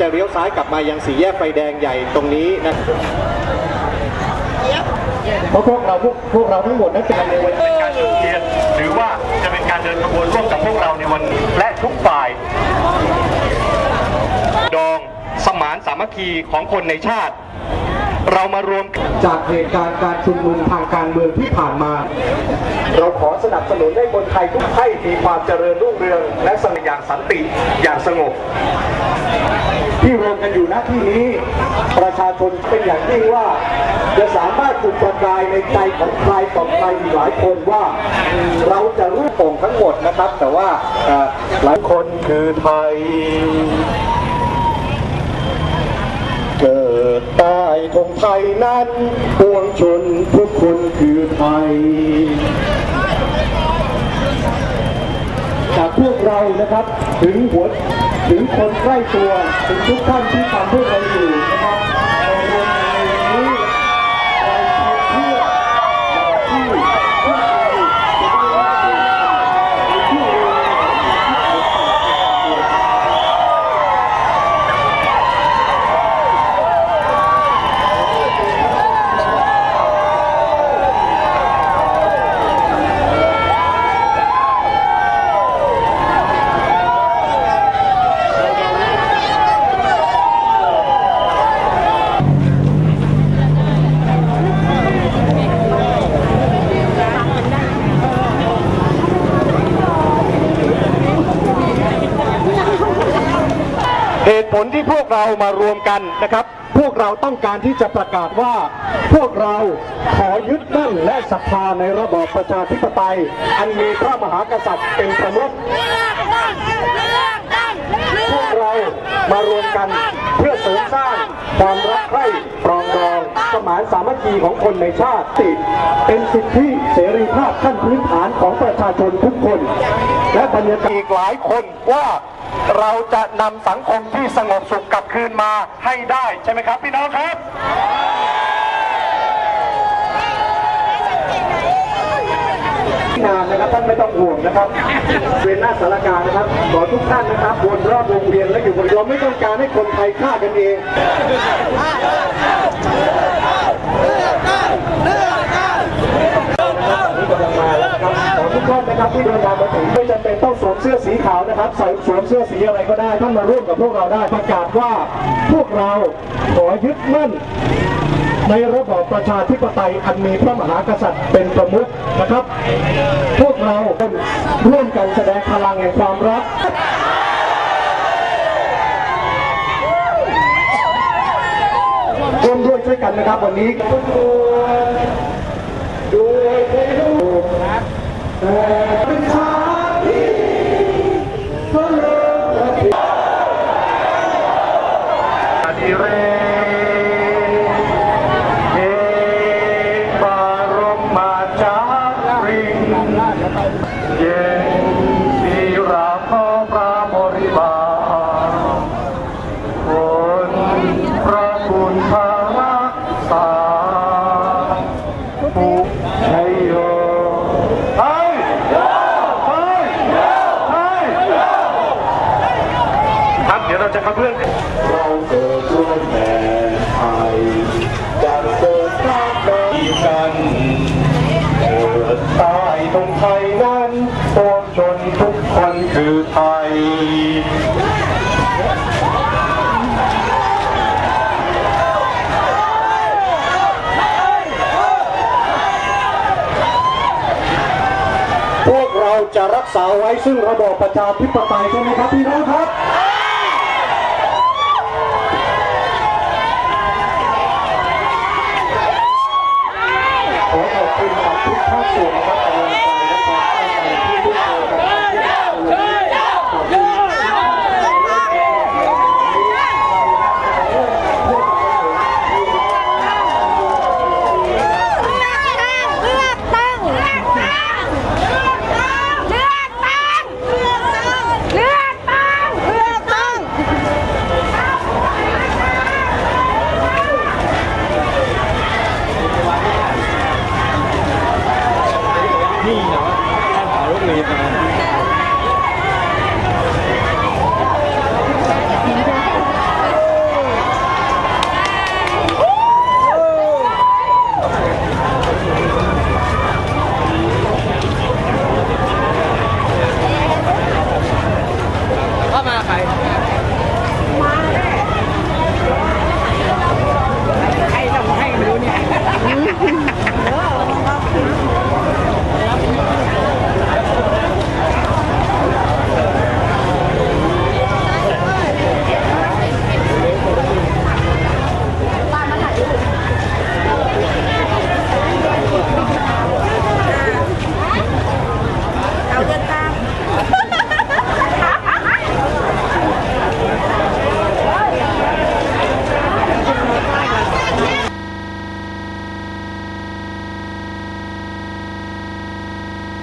จะเลี้ยวซ้ายกลับมายังสี่แยกไฟแดงใหญ่ตรงนี้นะเพราะพวกเราพวกพวกเราทั้งหมดนั้นเป็นในวันเป็นการจุดเทียนหรือว่าจะเป็นการเดินขบวนร่วมกับพวกเราในวันนี้และทุกฝ่าย ดองสมานสามัคคีของคนในชาติ เรามารวมจากเหตุการณ์การชุมนุมทางการเมืองที่ผ่านมา เราขอสนับสนุนให้คนไทยทุกให้มีความเจริญรุ่งเรือง และสงบอย่างสันติอย่างสงบ ที่รวมกันอยู่ณที่นี้ ประชาชนเป็นอย่างยิ่งว่าจะสามารถจุดประกายในใจของใครต่อใครอีหลายคนว่า เราจะรู้ป่งทั้งหมดนะครับ แต่ว่าหลายคนคือไทย เกิดใของไทยนั้นปวงชนทุกคนคือไทยจากพวกเรานะครับถึงหัวถึงคนใกล้ตัวถึงทุกท่านที่ทำเพื่อเราอยู่นะครับเรารวมกันในวันนี้เราเพื่อที่พวกเราจะได้รับในช่วงเวลาที่ เหตุผลที่พวกเรามารวมกันนะครับ พวกเราต้องการที่จะประกาศว่า พวกเราขอยึดมั่นและศรัทธาในระบอบประชาธิปไตย อันมีพระมหากษัตริย์เป็นประมุขพวกเรามารวมกันเพื่อเสริมสร้างความรักใคร่ปรองดองสมานสามัคคีของคนในชาติติเป็นสิทธิเสรีภาพขั้นพื้นฐานของประชาชนทุกคน และบรรยากาศอีกหลายคนว่า เราจะนำสังคมที่สงบสุขกลับคืนมาให้ได้ใช่ไหมครับพี่น้องครับนานนะครับท่านไม่ต้องห่วงนะครับเวียนหน้าสารการนะครับขอทุกท่านนะครับวนรอบวงเวียนและอยู่บนเราไม่ต้องการให้คนไทยฆ่ากันเองนี่กำลังมา แล้วนะครับขอทุกท่านนะครับที่เดินทางมาถึงไม่จำเป็นต้องสวมเสื้อสีขาวนะครับ ใส่สวมเสื้อสีอะไรก็ได้ท่านมาร่วมกับพวกเราได้ประกาศว่าพวกเราขอยึดมั่นในระบอบประชาธิปไตยอันมีพระมหากษัตริย์เป็นประมุขนะครับ พวกเราร่วมกันแสดงพลังแห่งความรักร่วมด้วยช่วยกันนะครับวันนี้ด้วยใจลูกแต่เป็น ชาติก็เลิกดิเรเอบารมมาจาริงเย็นสี ษาไว้ซึ่งระบอบประชาธิปไตยใช่ไหมครับพี่น้องครับ